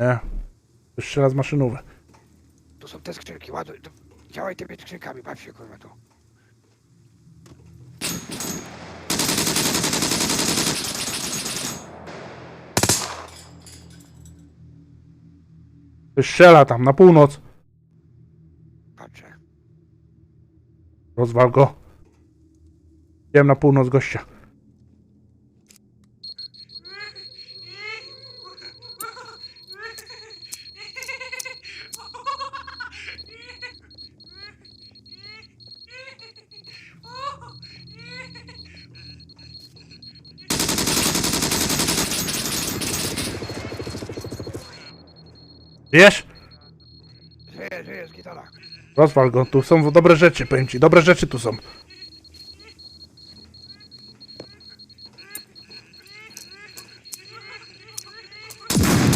Nie. Jeszcze raz maszynówę. Tu są te skrzynki, ładuj. tu- Działaj tymi skrzynkami, baw się kurwa tu. Ktoś strzela tam, na północ. Patrzę. Rozwal go. Idziemy na północ gościa. Wiesz? Żyje, żyje z gitara. Rozwal go, tu są dobre rzeczy, powiem ci, dobre rzeczy tu są.